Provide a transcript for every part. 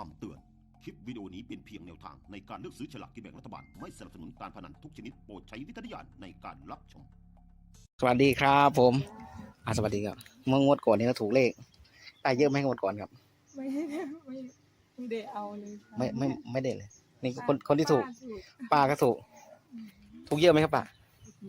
คำเตือน คลิปวิดีโอนี้เป็นเพียงแนวทางในการเลือกซื้อฉลากกินแบ่งรัฐบาล ไม่สนับสนุนการพนันทุกชนิดโปรดใช้วิจารณญาณในการรับชม สวัสดีครับผมอ่าสวัสดีครับ เมื่องวดก่อนนี้เราถูกเลขได้เยอะไหมงวดก่อนครับ ไม่ได้ไม่ไม่ได้เอาเลยค่ะไม่ไม่ไม่ได้เลย นี่คนคนที่ถูกป้าถูกป้าก็ถูก ถูกเยอะไหมครับป้า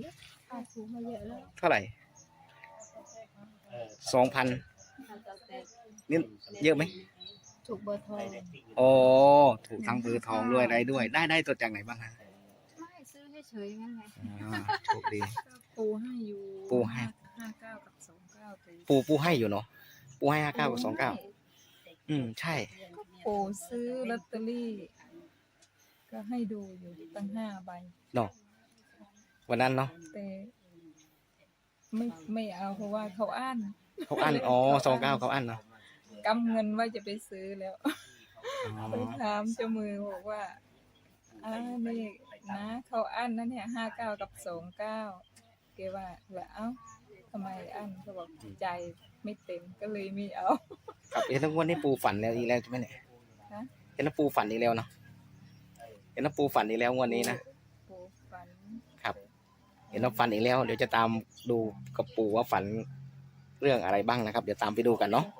เยอะป้าถูกมาเยอะแล้วเท่าไหร่สองพันนี่เยอะไหม ถูกเบอร์โทรโอ้ถูกทั้งเบอร์ทองด้วยอะไรด้วย ได้ได้ตัวจากไหนบ้างฮะไม่ซื้อเฉยๆงั้นแหละอ่าโชคดีก็ปูให้อยู่ปูให้ ห้าเก้ากับสองเก้าตีปูปูให้อยู่เนาะปูให้ห้าเก้ากับสองเก้าอืมใช่ ก็ปูซื้อลอตเตอรี่ ก็ให้ดูอยู่ตั้งห้าใบเนาะวันนั้นเนาะแต่ไม่ไม่เอาเพราะว่าเขาอ่านเขาอั้นอ๋อสองเก้าเขาอั้นเนาะกำเงินว่าจะไปซื้อแล้วอ๋อไปถามเจ้ามือบอกว่าอ่านี่นะเขาอั้นนะเนี่ยห้าเก้ากับสองเก้าเกว่าแล้วเอ้าทำไมอั้นเขาบอกใจไม่เต็มก็เลยไม่เอาครับเห็นทั้งวันนี้ปูฝันแล้วอีกแล้วใช่ไหมเนี่ยฮะเห็นว่าปูฝันอีกแล้วเนาะเห็นว่าปูฝันอีกแล้วงวันนี้นะปูฝันครับเห็นว่าฝันอีกแล้ว เดี๋ยวจะตามดูกับปู่ว่าฝันเรื่องอะไรบ้างนะครับ เดี๋ยวตามไปดูกันเนาะจ้ะจ้ะนะครับครับ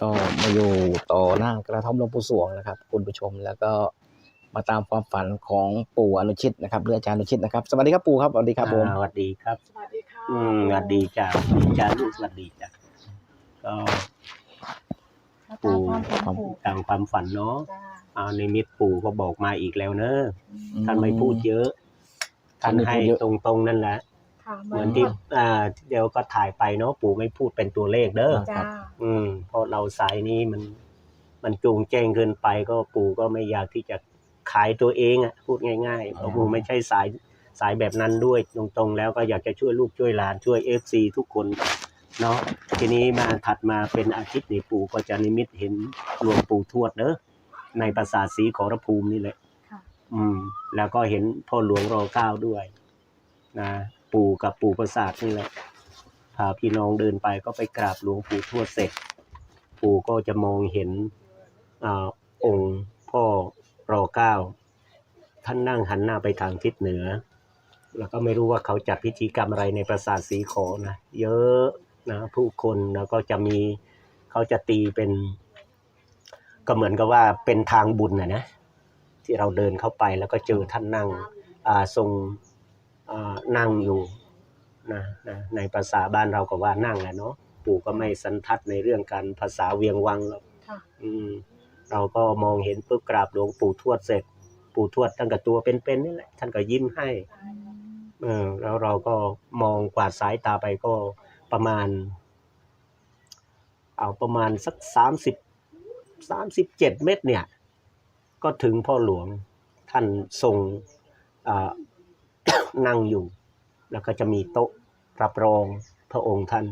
ก็มาอยู่ต่อหน้ากระท่อมหลวงปู่สวงนะครับ คุณผู้ชมแล้วก็มาตามความฝันของปู่อนุชิตนะครับหรืออาจารย์อนุชิตนะครับสวัสดีครับปู่ครับสวัสดีครับผมอ่าสวัสดีครับ สวัสดีค่ะอืมสวัสดีจ้าสวัสดีจ้าลูกสวัสดีจ้าก็ มาตามความฝันปู่ตามความฝันเนาะจ้าอ่าในมิตรปู่ก็บอกมาอีกแล้วเนอะอืมท่านไม่พูดเยอะท่านท่านไม่ให้พูดเยอะตรงๆนั่นแหละค่ะ เหมือนที่อ่าเดี๋ยวก็ถ่ายไปเนาะปู่ไม่พูดเป็นตัวเลขเด้อจ้าอืมเพราะเราสายนี้มัน มันจูงแจ้งเกินไปก็ปู่ก็ไม่อยากที่จะขายตัวเองอะพูดง่ายๆเพราะปู่ไม่ใช่สายสายแบบนั้นด้วยตรงๆ แล้วก็อยากจะช่วยลูกช่วยหลานช่วยเอฟซีทุกคนเนาะทีนี้มาถัดมาเป็นอาทิตย์นี้ปู่ก็จะนิมิตเห็นหลวงปู่ทวดเนอะในปราสาทศรีขอรภูมินี่แหละค่ะอืม แล้วก็เห็นพ่อหลวงรอเก้าด้วย นะ ปู่กับปู่ประสาทนี่แหละพาพี่น้องเดินไปก็ไปกราบหลวงปู่ทวดเสร็จ ปู่ก็จะมองเห็นอาองค์พ่อรอเก้าท่านนั่งหันหน้าไปทางทิศเหนือ แล้วก็ไม่รู้ว่าเขาจัดพิธีกรรมอะไรในปราสาทสีขอนะ เยอะนะผู้คนแล้วก็จะมีเขาจะตีเป็น ก็เหมือนกับว่าเป็นทางบุญนะนะที่เราเดินเข้าไปแล้วก็เจอท่านนั่งอ่าทรง นั่งอยู่นะนะในภาษาบ้านเราก็ว่านั่งแหละเนาะปู่ก็ไม่สันทัดในเรื่องการภาษาเวียงวังหรอกค่ะอืมเราก็มองเห็นปุ๊บกราบหลวงปู่ทวดเสร็จ ปู่ทวดท่านกับตัวเป็นๆนี่แหละท่านก็ยิ้มให้เออแล้วเราก็มองกวาดสายตาไปก็ประมาณ เอาประมาณสักสามสิบสามสิบเจ็ดเมตรเนี่ย ก็ถึงพ่อหลวงท่านทรงอ่า นั่งอยู่ แล้วก็จะมีโต๊ะรับรองพระองค์ท่าน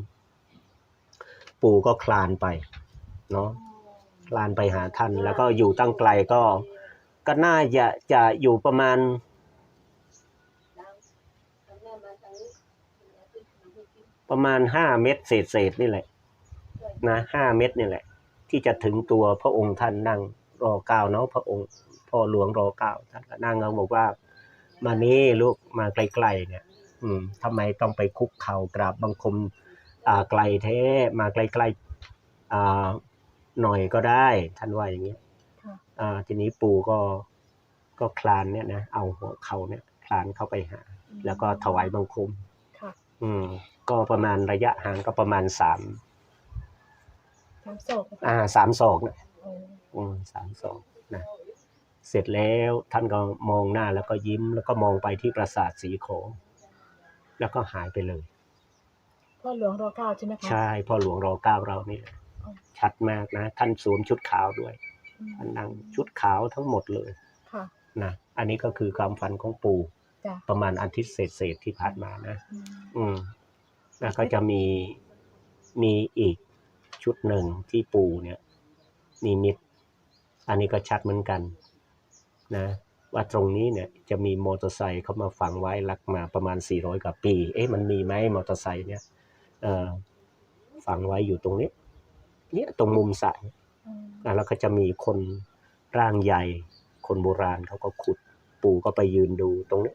ปู่ก็คลานไปเนาะคลานไปหาท่าน แล้วก็อยู่ตั้งไกลก็ก็น่าจะจะอยู่ประมาณประมาณห้าเมตรเศษเศษนี่แหละนะห้าเมตรนี่แหละ ที่จะถึงตัวพระองค์ท่านนั่งรอเก้าเนาะพระองค์พ่อหลวงรอเก้าท่านก็นั่งแล้วบอกว่า มานี่ลูกมาไกลๆเนี่ย อืมทำไมต้องไปคุกเข่ากราบบังคม อ่าไกลแท้มาใกล้ๆอ่าหน่อยก็ได้ท่านว่าอย่างเงี้ยค่ะอ่า ทีนี้ปู่ก็ก็คลานเนี่ยนะเอาหัวเข่าเนี่ย คลานเข้าไปหา แล้วก็ถวายบังคมค่ะอืม ก็ประมาณระยะห่างก็ประมาณสามทั้งโศกอ่าสามศอกนะโอ้อืมสามศอกนะ เสร็จแล้วท่านก็มองหน้าแล้วก็ยิ้ม แล้วก็มองไปที่ปราสาทสีโขงแล้วก็หายไปเลยพ่อหลวงรอเก้าใช่ไหมคะใช่พ่อหลวงรอเก้าเรานี่แหละอ๋อชัดมากนะ ท่านสวมชุดขาวด้วยอืมท่านนั่งชุดขาวทั้งหมดเลยค่ะนะอันนี้ก็คือความฝันของปู่จ้ะประมาณอาทิตย์เศษๆที่ผ่านมานะอืมอืมแล้วก็จะมีมีอีกชุดหนึ่งที่ปู่เนี่ยมีมิต อันนี้ก็ชัดเหมือนกัน นะว่าตรงนี้เนี่ยจะมีมอเตอร์ไซค์เข้ามาฝังไว้ลักมาประมาณ 400 กว่าปี เอ๊ะมันมีไหมมอเตอร์ไซค์เนี่ยเออฝังไว้อยู่ตรงนี้ เนี่ยตรงมุมสระเนี่ยอืมอะแล้วก็จะมีคนร่างใหญ่ คนโบราณเขาก็ขุดปู่ก็ไปยืนดูตรงนี้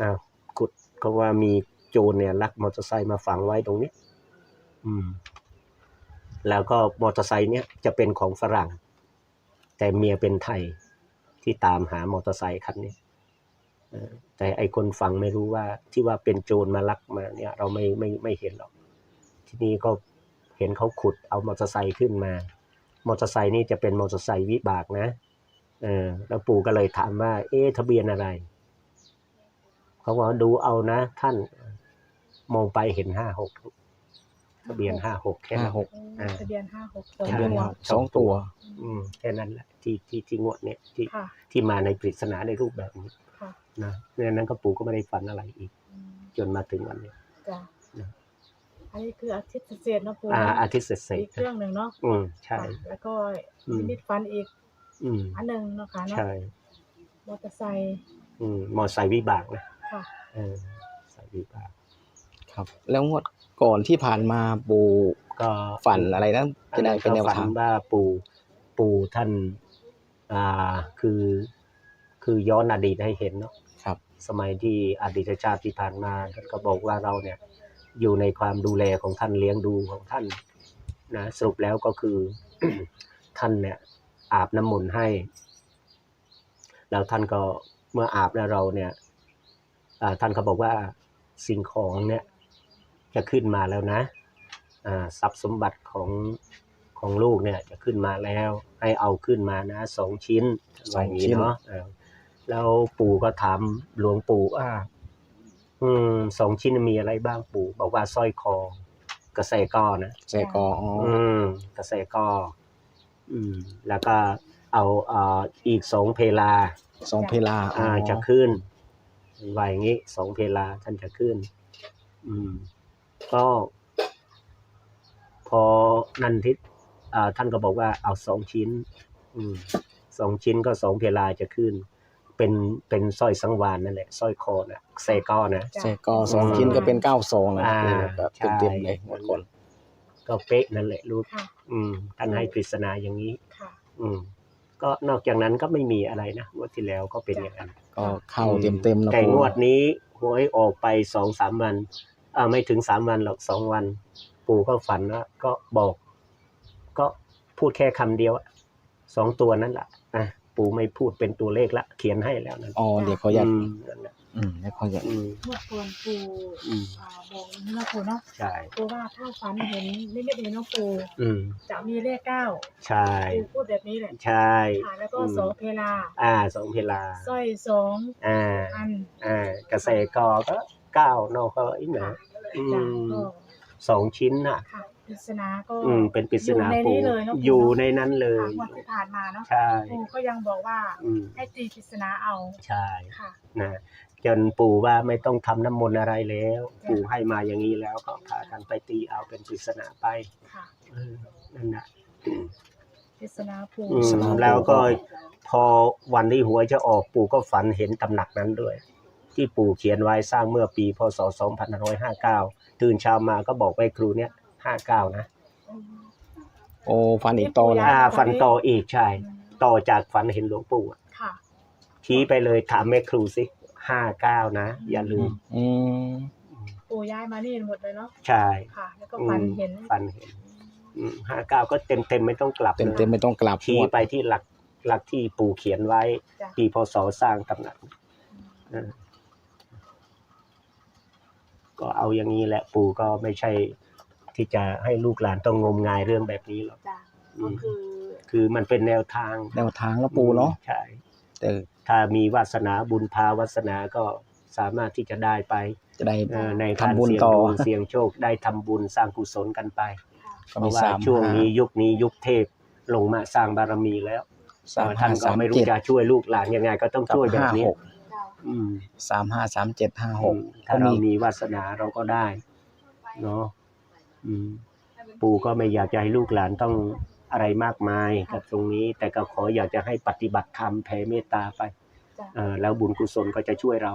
อ้าวขุดก็ว่ามีโจรเนี่ยลักมอเตอร์ไซค์มาฝังไว้ตรงนี้ อืม แล้วก็มอเตอร์ไซค์เนี่ยจะเป็นของฝรั่ง แต่เมียเป็นไทย ที่ตามหามอเตอร์ไซค์คันนี้แต่ไอคนฟังไม่รู้ว่าที่ว่าเป็นโจรมาลักมาเนี่ยเราไม่ไม่ไม่เห็นหรอก ทีนี้ก็เห็นเขาขุดเอามอเตอร์ไซค์ขึ้นมา มอเตอร์ไซค์นี่จะเป็นมอเตอร์ไซค์วิบากนะเออแล้วปู่ก็เลยถามว่า เอ๊ะทะเบียนอะไรเขาบอกดูเอานะท่านมองไปเห็นห้าหก ทะเบียนห้าหกแค่ห้านั้นหกอ่า ทะเบียนห้าหกสองทะเบียนตัวสองตัว อืมแค่นั้นแหละที่ที่ที่งวดเนี่ยที่ค่ะ ที่มาในปริศนาในรูปแบบนี้ค่ะ นะเนี่ยนั้นก็ปู่ก็ไม่ได้ฝันอะไรอีก อืมจนมาถึงวันนี้จ้ะนะ อันนี้คืออาทิตย์เศษๆเนาะปูอ่าเนาะอาทิตย์เสร็จอีกเรื่องหนึ่งเนาะๆอืมใช่ ค่ะแล้วก็อืม นิมิตฟันอีกอืมอันหนึ่งเนาะค่ะเนาะใช่ มอเตอร์ไซค์ อืมมอไซค์วิบากนะค่ะ เออสายวิบาก ครับ แล้วงวด ก่อนที่ผ่านมาปู่ก็ฝันอะไรนะจะได้เป็นแนวฝันทางว่าปู่ปู่ท่านอ่าคือ คือย้อนอดีตให้เห็นเนาะครับ สมัยที่อดีตชาติที่ผ่านมาท่านก็บอกว่าเราเนี่ย อยู่ในความดูแลของท่านเลี้ยงดูของท่านนะสรุปแล้วก็คือ ท่านเนี่ย อาบน้ำมนต์ให้ แล้วท่านก็เมื่ออาบแล้วเราเนี่ยอ่าท่านก็บอกว่าสิ่งของเนี่ย จะขึ้นมาแล้วนะอ่าทรัพย์สมบัติของของลูกเนี่ยจะขึ้นมาแล้ว ให้เอาขึ้นมานะสองชิ้นสองชิ้นว่าย่าเนาะเออแล้วปู่ก็ถามหลวงปู่ว่าอืมสองชิ้นมีอะไรบ้างปู่บอกว่าสร้อยคอกระแสก้อนะแจกออ๋ออืมกระแสก้ออืม แล้วก็เอาเอ่ออีกสองเพลาสองเพลาอ๋ออ่าจะขึ้นว่าอย่างนี้สองเพลาท่านจะขึ้น อืม ก็พอนันทิตอ่าท่านก็บอกว่าเอาสองชิ้นอืมสองชิ้นก็สองเพลาจะขึ้น เป็นเป็นสร้อยสังวานนั่นแหละสร้อยคอนะเซก้อนะแจกอสองชิ้นก็เป็นเก้าซองนะอ่าแบบใช่เต็มๆเลยงวดก่อนก็เป๊ะนั่นแหละลูกค่ะอืมท่านให้ปริศนาอย่างนี้ค่ะอืมก็นอกจากนั้นก็ไม่มีอะไรนะงวดที่แล้วก็เป็นอย่างนั้นก็เข้าเต็มๆนะแต่ปู่งวดนี้หวยออกไปสองสามวันอ่า ไม่ถึงสามวันหรอกสองวัน ปู่ก็ฝันว่าก็บอก ก็พูดแค่คำเดียวอะสองตัวนั่นแหละนะปู่ไม่พูดเป็นตัวเลขละ เขียนให้แล้วนั่นอ๋อเดี๋ยวเขาอยากอืมนั่นแหละอืมเดี๋ยวเขาอยากอืมเมื่อก่อนปูอืมอ่าบอกนี่เนาะปูเนาะใช่ปูว่าถ้าฝันเห็นนิมิตเห็นน้องปูอืมจะมีเลขเก้าใช่ปูพูดแบบนี้แหละใช่ค่ะแล้วก็อืมสองเพลา อ่าสองเพลาสร้อยสองอ่าอันอ่ากระแสกอก็ เก้านอกก็อีกหนะอืจ้ะมก็สองชิ้นน่ะ ค่ะปริศนาก็อืม เป็นปริศนาอยู่ในปูนี้เลยเนาะอยู่ในนั้นเลยค่ะงวันที่ผ่านมาเนาะใช่ ปูก็ยังบอกว่าอืม ให้ตีปริศนาเอาใช่ ค่ะ นะจนปู่ว่าไม่ต้องทำน้ำมนต์อะไรแล้ว ปู่ให้มาอย่างนี้แล้วก็พากันไปตีเอาเป็นปริศนาไปค่ะเออนั่นนะปริศนาปูอืมแล้วก็พอวันที่หวยจะออกปู่ก็ฝันเห็นตำหนักนั้นด้วย ที่ปู่เขียนไว้สร้างเมื่อปีพศ 2559 ตื่นเช้ามาก็บอกไว้ครูเนี้ย59 นะโอ้ฟันอีกโตนะอ่าฝันต่ออีกใช่ ต่อจากฝันเห็นหลวงปู่อะค่ะ ชี้ไปเลยถามแม่ครูสิ59 นะ อย่าลืม อืมปูย้ายมานี่หมดเลยเนาะ ใช่ ค่ะ แล้วก็ฝันเห็น ฝันเห็นห้าเก้าก็เต็มเต็มๆไม่ต้องกลับเต็มเต็มๆไม่ต้องกลับชี้งวดไปที่หลักหลักที่ปู่เขียนไว้ จ้ะ ปีพศสร้างตำหนักเออ ก็เอาอย่างนี้แหละปู่ก็ไม่ใช่ที่จะให้ลูกหลานต้องงมงายเรื่องแบบนี้หรอกจ้ะอืก็มคือ คือมันเป็นแนวทางแนวทางแล้วปูเนาะใช่แต่ถ้ามีวาสนาบุญพาวาสนาก็สามารถที่จะได้ไปจะได้เอ่อในการทำบุญเสี่ยงต่อดวงเสี่ยงโชคได้ทำบุญสร้างกุศลกันไปก็เพมีราะว่าสามช่วงห้านี้ยุคนี้ยุคเทพลงมาสร้างบารมีแล้วสามท่าห้านก็สามไม่รู้เจ็ดจะช่วยลูกหลานยังไง ก็ต้องกับช่วยแบบห้านี้หกจ้ะ อืมสามห้าสามเจ็ดห้าหกถ้าเรามีวาสนาเราก็ได้ เนาะอืมปู่ก็ไม่อยากจะให้ลูกหลานต้องอะไรมากมายกับตรงนี้ แต่ก็ขออยากจะให้ปฏิบัติธรรมแผ่เมตตาไปจ้ะเออแล้วบุญกุศลก็จะช่วยเรา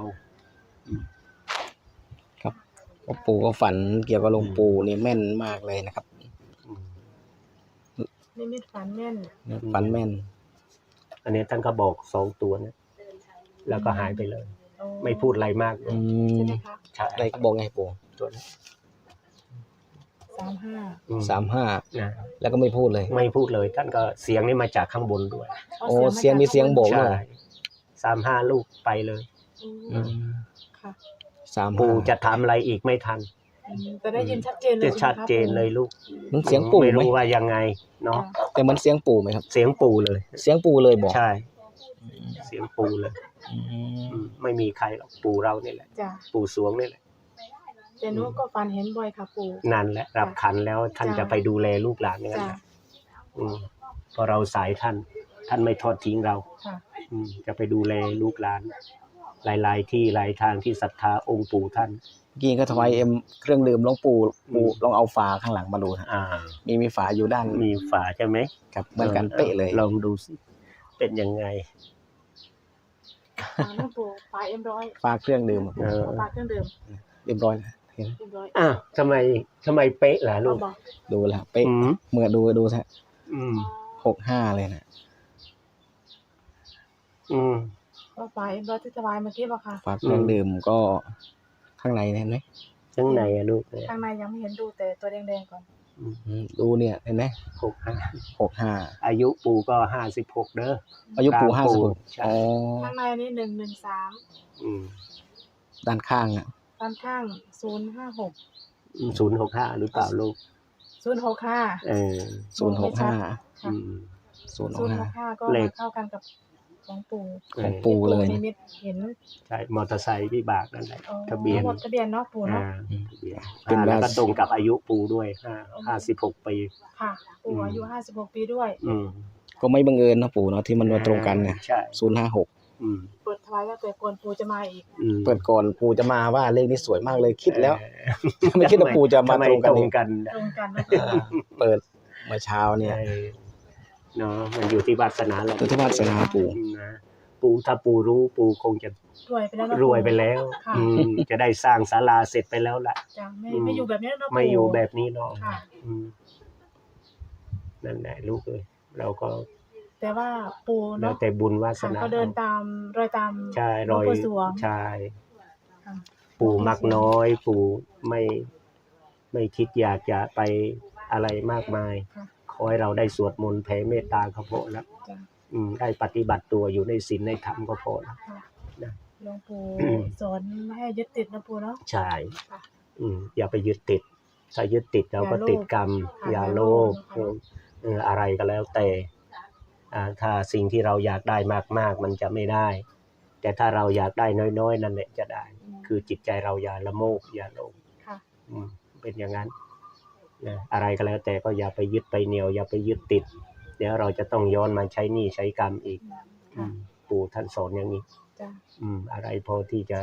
ก็ปู่ก็ฝันเกี่ยวกับหลวงปู่นี่แม่นมากเลยนะครับอืมนิมิตฝันแม่น ฝันแม่น อันนี้ท่านก็บอกสองตัวนะ แล้วก็หายไปเลยโอ้ไม่พูดอะไรมากอืใช่มไหมคะใช่อะไรก็บอกไงปู่ตัวนี้สามห้าอืสามห้านะแล้วก็ไม่พูดเลย ไม่พูดเลยท่านก็เสียงนี่มาจากข้างบนด้วยโอ้เสียงมีเสียงโบกใช่สามห้าลูกไปเลย อือืมมค่ะสามปู่ห้าจะถามอะไรอีกไม่ทัน อืมแต่ได้ยินชัดเจนเลยจะชัดเจนเลยลูกมันเสียงปู่ไม่ไหมรู้ว่ายังไงเนาะแต่มันเสียงปู่ไหมครับ เสียงปู่เลย เสียงปู่เลยบอก ใช่ เสียงปู่เลยอืมอืมไม่มีใครหรอกปู่เรานี่แหละ จ้ะปู่สวงนี่แหละแต่หนูก็ฝันเห็นบ่อยค่ะปู่ นั่นแหละรับขันแล้วท่านจ้ะ จะไปดูแลลูกหลานอย่างนั้นจ้ะแหละอืมเพราะเราสายท่าน ท่านไม่ทอดทิ้งเรา ค่ะ อืมจะไปดูแลลูกหลาน หลาย ๆ ที่หลายทางที่ศรัทธาองค์ปู่ท่าน เมื่อกี้ก็ถวายเอ็มเครื่องดื่มหลวงปู่ปู่ลองเอาฝาข้างหลังมาดูฮะอ่า มีมีฝาอยู่ด้านมีฝาใช่ไหมครับเหมือนกันเป๊ะเลย ลองดูสิ เป็นยังไงฝาหลวงปู่ฝาเอ็มร้อยฝาเครื่องดื่มอะเออฝาเครื่องดื่มเรียบร้อยนะเห็นเอ็มร้อยอ้าวทำไมทำไมเป๊ะล่ะลูเอากบอกดูแล้วเป๊ะอืมเมื่อดูดูฮะอืมหกห้าเลยนะอืม ว่าฝาเอ็มร้อยที่ถวายเมื่อกี้ป่ะค่ะฝาเครื่องดื่มก็ข้างในเห็นไหมข้างในอะลูกเนี่ยข้างในยังไม่เห็นดูแต่ตัวแดงๆก่อนอืม ดูเนี่ยเห็นไหมหกห้าหกห้าอายุปู่ก็ห้าสิบหกเด้ออายุปู่ตห้ามสิบหกใช่อ๋อข้างในนี่หนึ่งหนึ่งสามอืมด้านข้างอะด้านข้างศูนย์ห้าหกศูนย์หกห้าหรือเปล่าลูกศูนย์หกห้าเออศูนย์หกห้าอืมศูนย์หศูกนย์ห้าหกห้าก็เลมาขเข้ากันกับ ของปู่ของปู่เลยนินะมิตเห็นใช่มอเตอร์ไซค์วิบากนั่นแหละอ๋อทะเบียนหมดทะเบียนเนาะปู่อ่าเนาะทะเบียนเป็นอ่าแล้วก็ราศีตรงกับอายุปู่ด้วยห้าห้าสิบหกปีค่ะปู่อายุห้าสิบหกปีด้วย อืมก็ไม่บังเอิญนะปู่เนาะที่มันมาตรงกันเนี่ยใช่ศูนย์ห้าหกอืมเปิดทวายแล้วแต่ก่อนปู่จะมาอีกอืมเปิดก่อนปู่จะมาว่าเลขนี้สวยมากเลยคิดแล้วเออไม่คิดว่าปู่จะมาทำไตรงกันตรอีงกกันตรงกันนะอ่าเปิดเมื่อเช้าเนี่ย เออเนาะมันอยู่ที่วาสนาเราอยู่ที่วาสนาปู่ นะปู่ถ้าปู่รู้ปู่คงจะรวยไปแล้วเนาะรวยไปแล้ว ค่ะอืมจะได้สร้างศาลาเสร็จไปแล้วล่ะ จ้ะไม่อืม ไม่อยู่แบบนี้เนาะปู่ไม่อยู่แบบนี้เนาะค่ะ อืมนั่นแหละลูกเอ้ยเราก็แต่ว่าปู่แล้วเนาะแต่บุญวาสค่ะนาก็เดินตามรอยตาม ใช่หลรวงอยปู่สวง ใช่ ค่ะ ปู่มักน้อย ปู่ไม่ไม่คิดอยากจะไปอะไรมากมาย ค่ะข อให้เราได้สวดมนต์แผ่เมตตาก็พอแล้วจ้ะอืมได้ปฏิบัติตัวอยู่ในศีลในธรรมก็พอแล้วค่ะนะหลวงปู่อืมสอนไม่ให้ยึดติดนะปู่เนาะใช่ค่ะอืมอย่าไปยึดติด ถ้ายึดติดเราก็อย่าโลภติดกรรมค่ะอย่าโลภอย่าโลภเอออะไรก็แล้วแต่อ่าถ้าสิ่งที่เราอยากได้มาก ๆ มันจะไม่ได้ แต่ถ้าเราอยากได้น้อย ๆ นั่นแหละจะได้อืมคือจิตใจเราอย่าละโมบอย่าโลภค่ะอืมเป็นอย่างนั้นนะ อะไรก็แล้วแต่ก็อย่าไปยึดไปเหนียว อย่าไปยึดติด เดี๋ยวเราจะต้องย้อนมาใช้หนี้ใช้กรรมอีกอืค่ะมปู่ท่านสอนอย่างนี้จ้ะอืม อะไรพอที่จะ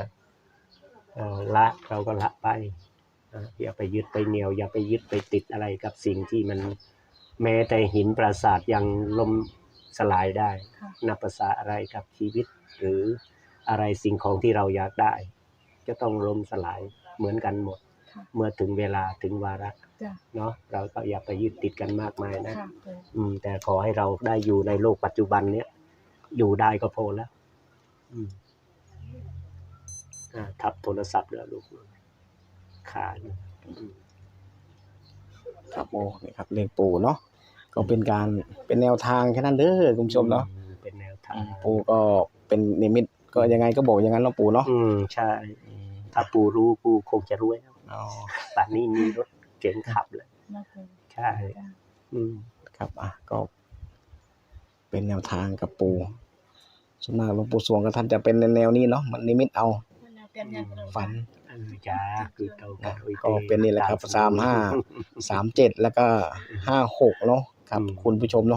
เอ่อละเราก็ละไปอะอย่าไปยึดไปเหนียว อย่าไปยึดไปติดอะไรกับสิ่งที่มันแม้แต่หินปราสาทยังล่มสลายได้ค่ะนับภาษาอะไรกับชีวิต หรืออะไรสิ่งของที่เราอยากได้ จะต้องล่มสลายเหมือนกันหมด ค่ะเมื่อถึงเวลาถึงวาระจ้ะเนาะเราก็อย่าไปยึดติดกันมากมายนะ ค่ะปู่อืม แต่ขอให้เราได้อยู่ในโลกปัจจุบันเนี้ยอยู่ได้ก็พอแล้ว อืมอ่าทับโทรศัพท์เด้อลูกขาดอืม ครับโอ้นี่ครับเลขปู่เนาะก็เป็นการเป็นแนวทางแค่นั้นเด้อคุณผู้ชมเนาะอืมเป็นแนวทาอืงมปู่ก็เป็นนิมิตก็ยังไงก็บอกอย่างนั้นเนาะปู่เนาะอืม ใช่ ถ้าปูรู้ปูคงจะรวยแล้ว อ๋อป่านนี้มีรถเก๋งขับเลยนะปู่ใช่จ้ะอืมครับอะก็เป็นแนวทางกับปู่ส่วนมากหลวงปู่สวงก็ท่านจะเป็นในแนวนี้เนาะมันนิมิตเอานั่นแหละเปลี่ยนอย่างเดิมฝันเออจ้าคือเก่ากันโอ้ยก็เป็นนี่แหละครับสามห้าสามเจ็ดแล้วก็ห้าหกเนาะครับอืมคุณผู้ชมเนาะ